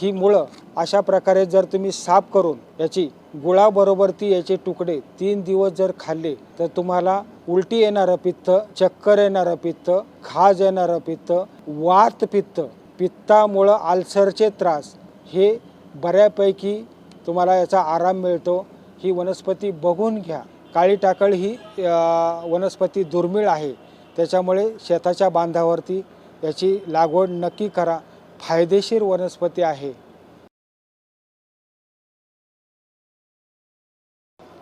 ही मुळं अशा प्रकारे जर तुम्ही साफ करून याची गुळाबरोबर ती याचे तुकडे तीन दिवस जर खाल्ले तर तुम्हाला उलटी येणारं पित्त चक्कर येणारं पित्त खाज येणारं पित्त वात पित्त पित्तामुळं आल्सरचे त्रास हे बऱ्यापैकी तुम्हाला याचा आराम मिळतो. ही वनस्पती बघून घ्या. काळी टाकळ ही वनस्पती दुर्मिळ आहे. त्याच्यामुळे शेताच्या बांधावरती याची लागवड नक्की करा. फायदेशीर वनस्पती आहे.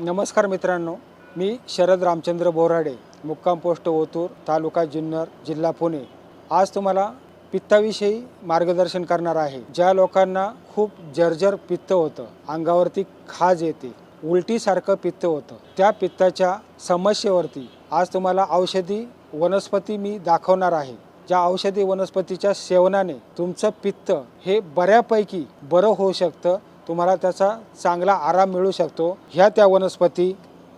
नमस्कार मित्रांनो मी शरद रामचंद्र बोराडे मुक्काम पोस्ट ओतूर तालुका जुन्नर जिल्हा पुणे. आज तुम्हाला पित्ताविषयी मार्गदर्शन करणार आहे. ज्या लोकांना खूप जर्जर पित्त होतं अंगावरती खाज येते उलटीसारखं पित्त होतं त्या पित्ताच्या समस्येवरती आज तुम्हाला औषधी वनस्पती मी दाखवणार आहे. ज्या औषधी वनस्पतीच्या सेवनाने तुमचं पित्त हे बऱ्यापैकी बरं होऊ शकतं तुम्हाला त्याचा चांगला आराम मिळू शकतो. ह्या त्या वनस्पती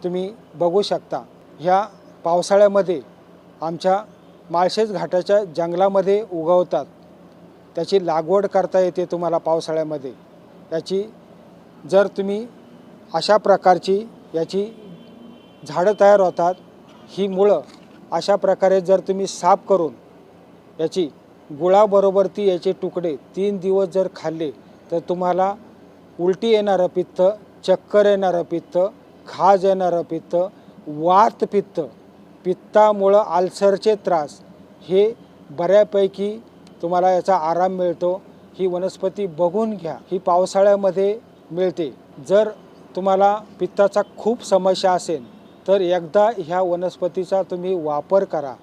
तुम्ही बघू शकता. ह्या पावसाळ्यामध्ये आमच्या माळशेज घाटाच्या जंगलामध्ये उगवतात. त्याची लागवड करता येते तुम्हाला पावसाळ्यामध्ये. याची जर तुम्ही अशा प्रकारची याची झाडं तयार होतात ही मुळं अशा प्रकारे जर तुम्ही साफ करून याची गुळाबरोबर ती याचे तुकडे तीन दिवस जर खाल्ले तर तुम्हाला उलटी येणारं पित्त चक्कर येणारं पित्त खाज येणारं पित्त वात पित्त पित्तामुळं आल्सरचे त्रास हे बऱ्यापैकी तुम्हाला याचा आराम मिळतो. ही वनस्पती बघून घ्या. ही पावसाळ्यामध्ये मिळते. जर तुम्हाला पित्ताचा खूप समस्या असेल तर एकदा ह्या वनस्पतीचा तुम्ही वापर करा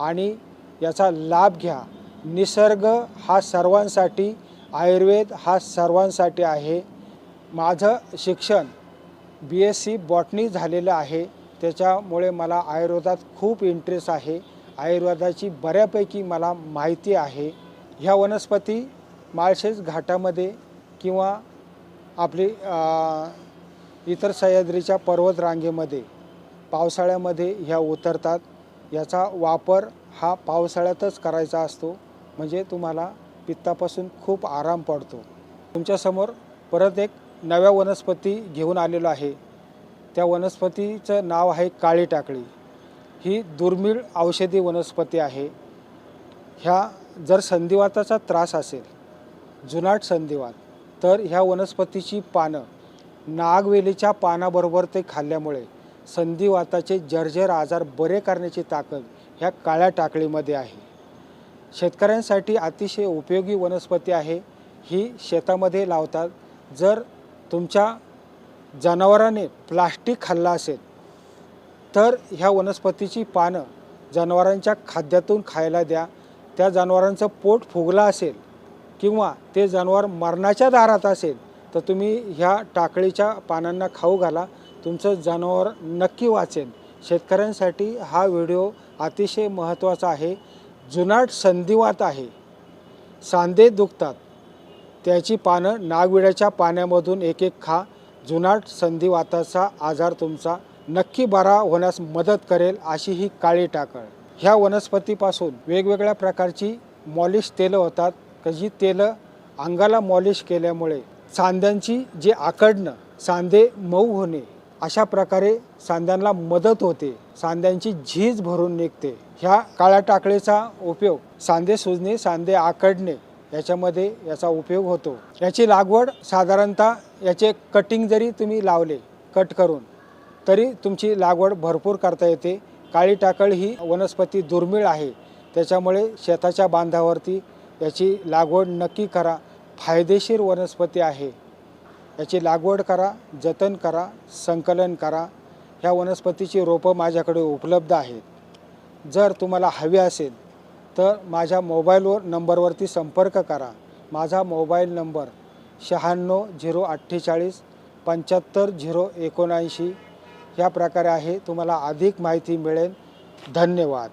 आणि याचा लाभ घ्या. निसर्ग हा सर्वांसाठी आयुर्वेद हा सर्वांसाठी आहे. माझं शिक्षण बी एस सी बॉटनी झालेलं आहे. त्याच्यामुळे मला आयुर्वेदात खूप इंटरेस्ट आहे. आयुर्वेदाची बऱ्यापैकी मला माहिती आहे. ह्या वनस्पती माळशेज घाटामध्ये किंवा आपली इतर सह्याद्रीच्या पर्वतरांगेमध्ये पावसाळ्यामध्ये ह्या उतरतात. याचा वापर हा पावसाळ्यातच करायचा असतो. म्हणजे तुम्हाला पित्तापासून खूप आराम पडतो. तुमच्यासमोर परत एक नव्या वनस्पती घेऊन आलेलो आहे. त्या वनस्पतीचं नाव आहे काळी टाकळी. ही दुर्मिळ औषधी वनस्पती आहे. ह्या जर संधिवाताचा त्रास असेल जुनाट संधिवात तर ह्या वनस्पतीची पानं नागवेलीच्या पानाबरोबर ते खाल्ल्यामुळे संधिवाताचे जर्जर आजार बरे करण्याची ताकद ह्या काळ्या टाकळीमध्ये आहे. शेतकऱ्यांसाठी अतिशय उपयोगी वनस्पती आहे. ही शेतामध्ये लावतात. जर तुमच्या जनावराने प्लास्टिक खाल्लं असेल तर ह्या वनस्पतीची पानं जनावरांच्या खाद्यातून खायला द्या. त्या जनावरांचं पोट फुगलं असेल किंवा ते जनावर मरणाच्या दारात असेल तर तुम्ही ह्या टाकळीच्या पानांना खाऊ घाला. तुमचं जनावर नक्की वाचेल. शेतकऱ्यांसाठी हा व्हिडिओ अतिशय महत्त्वाचा आहे. जुनाट संधिवात आहे. सांधे दुखतात. त्याची पानं नागविड्याच्या पाण्यामधून एक एक खा. जुनाट संधिवाताचा आजार तुमचा नक्की बरा होण्यास मदत करेल अशी ही काळी टाकळ. ह्या वनस्पतीपासून वेगवेगळ्या प्रकारची मॉलिश तेलं होतात. का जी तेलं अंगाला मॉलिश केल्यामुळे सांध्यांची जे आकडणं सांधे मऊ होणे अशा प्रकारे सांध्यांना मदत होते. सांध्यांची झीज भरून निघते. ह्या काळ्या टाकळीचा उपयोग सांधे सुजणे सांधे आकडणे याच्यामध्ये याचा उपयोग होतो. याची लागवड साधारणतः याचे कटिंग जरी तुम्ही लावले कट करून तरी तुमची लागवड भरपूर करता येते. काळी टाकळ ही वनस्पती दुर्मिळ आहे. त्याच्यामुळे शेताच्या बांधावरती याची लागवड नक्की करा. फायदेशीर वनस्पती आहे. याची लागवड करा जतन करा संकलन करा. ह्या वनस्पतीची रोपं माझ्याकडे उपलब्ध आहेत. जर तुम्हाला हवी असेल तर माझ्या मोबाईलवर नंबरवरती संपर्क करा. माझा मोबाईल नंबर शहाण्णव झिरो अठ्ठेचाळीस पंच्याहत्तर झिरो एकोणऐंशी. ह्या प्रकारे आहे तुम्हाला अधिक माहिती मिळेल. धन्यवाद.